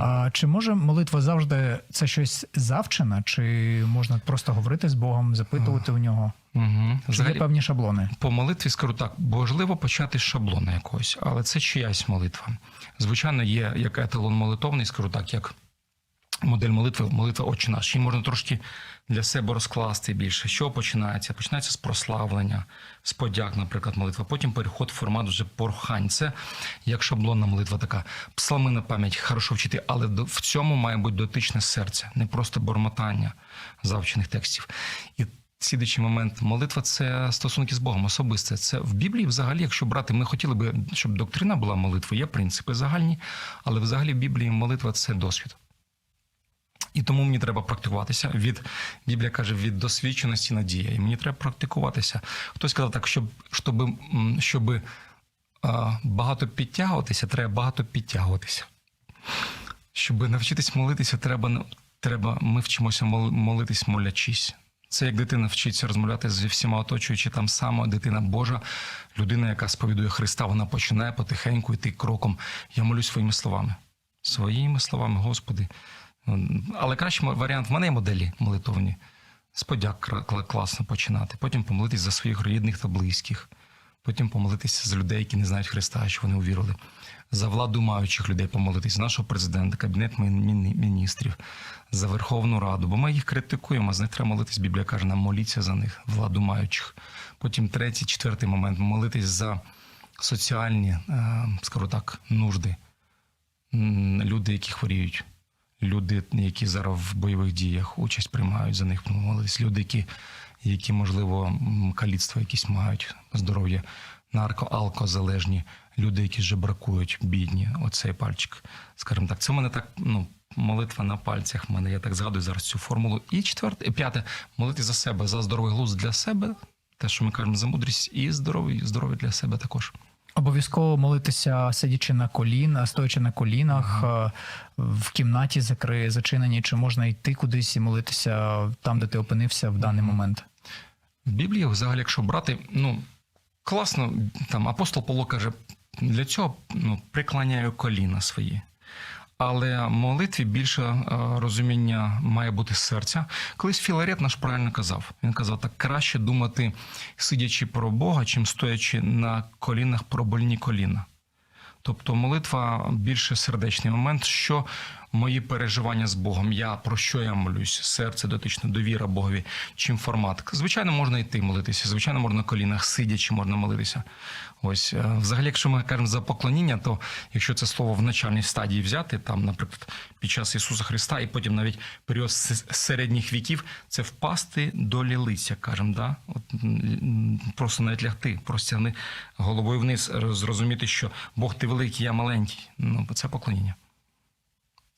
А чи може молитва завжди це щось завчене, чи можна просто говорити з Богом, запитувати у нього? Угу. Чи є певні шаблони? По молитві скажу так, можливо почати з шаблона якогось, але це чиясь молитва. Звичайно, є як еталон молитовний, скажу так, як модель молитви, молитва Отче наш. Її можна трошки для себе розкласти більше. Що починається? Починається з прославлення, з подяк, наприклад, молитва. Потім переход в формат вже порхань. Це як шаблонна молитва така. Псалми на пам'ять хорошо вчити, але в цьому має бути дотичне серце, не просто бормотання завчених текстів. І Слідуючий момент, молитва це стосунки з Богом особисте. Це в Біблії, взагалі, якщо брати, ми хотіли би, щоб доктрина була молитви, є принципи загальні, але взагалі в Біблії молитва це досвід. І тому мені треба практикуватися від Біблія каже від досвідченості надія. І мені треба практикуватися. Хтось сказав так, щоб щоб, щоб багато підтягуватися, треба багато підтягуватися. Щоб навчитись молитися, треба треба. Ми вчимося мол- молитись, молячись. Це як дитина вчиться розмовляти зі всіма оточуючи там сама дитина Божа, людина, яка сповідує Христа, вона починає потихеньку йти кроком. Я молюсь своїми словами. Своїми словами, Господи. Але кращий варіант в мене моделі молитовні. З подяк класно починати. Потім помолитись за своїх рідних та близьких. Потім помолитися за людей, які не знають Христа, що вони увірили. За владу маючих людей помолитись, нашого президента, кабінет мін- мін- міністрів, за Верховну Раду. Бо ми їх критикуємо, а з них треба молитись. Біблія каже, нам моліться за них, владу маючих. Потім третій, четвертий момент молитись за соціальні, е, скажу так, нужди. Люди, які хворіють, люди, які зараз в бойових діях участь приймають, за них молитись. Люди, які, які можливо, каліцтво якісь мають, здоров'я, нарко, алкозалежні, люди, які жебракують, бідні. Оцей пальчик, скажімо так. Це в мене так, ну. Молитва на пальцях в мене. Я так згадую зараз цю формулу. І четверте, і п'яте молити за себе, за здоровий глузд для себе, те, що ми кажемо за мудрість, і здоров'я для себе також. Обов'язково молитися, сидячи на колінах, стоячи на колінах, е, в кімнаті закри, зачинені, чи можна йти кудись і молитися там, де ти опинився в даний момент. В Біблії, взагалі, якщо брати, ну класно, там апостол Павло каже, для цього ну, приклоняю коліна свої. Але молитві більше е, розуміння має бути серця. Колись Філарет наш правильно казав. Він казав, так краще думати, сидячи про Бога, чим стоячи на колінах про больні коліна. Тобто молитва більше сердечний момент, що мої переживання з Богом, я про що я молюсь, серце дотично, довіра Богові, чим формат. Звичайно, можна йти молитися, звичайно, можна на колінах, сидячи, можна молитися. Ось, е, взагалі, якщо ми кажемо за поклоніння, то якщо це слово в начальній стадії взяти, там, наприклад, під час Ісуса Христа, і потім навіть період середніх віків, це впасти до лілиця, кажемо, да? От, просто навіть лягти, простягни головою вниз, зрозуміти, що Бог ти великий, я маленький. Ну, це поклоніння.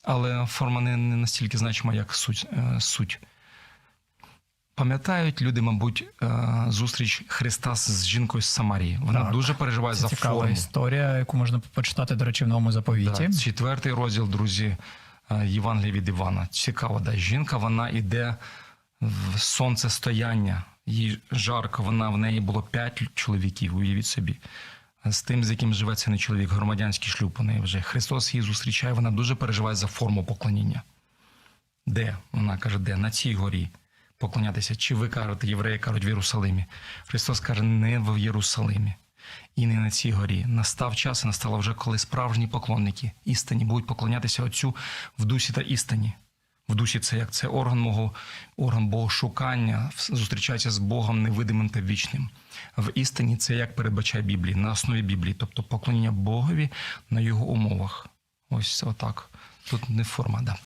Але форма не, не настільки значима, як суть. е, суть. Пам'ятають люди, мабуть, е, зустріч Христа з жінкою з Самарії. Вона Так. дуже переживає Це за цікава форму. історія, яку можна почитати, до речі, в новому заповіті. Да, четвертий розділ, друзі, е, Євангелія від Івана. Цікаво, да. Жінка вона йде в сонцестояння, їй жарко, вона в неї було п'ять чоловіків, уявіть собі. З тим, з яким живе цей чоловік, громадянський шлюб у вже. Христос її зустрічає, вона дуже переживає за форму поклоніння. Де? Вона каже, де? На цій горі поклонятися. Чи ви кажете, євреї кажуть в Єрусалимі? Христос каже, не в Єрусалимі і не на цій горі. Настав час, і настало вже, коли справжні поклонники істині будуть поклонятися Отцю в дусі та істині. В душі це як це орган мого, орган богошукання, зустрічається з Богом невидимим та вічним. В істині це як передбачає Біблії, на основі Біблії, тобто поклоніння Богові на його умовах. Ось отак. Тут не форма, да.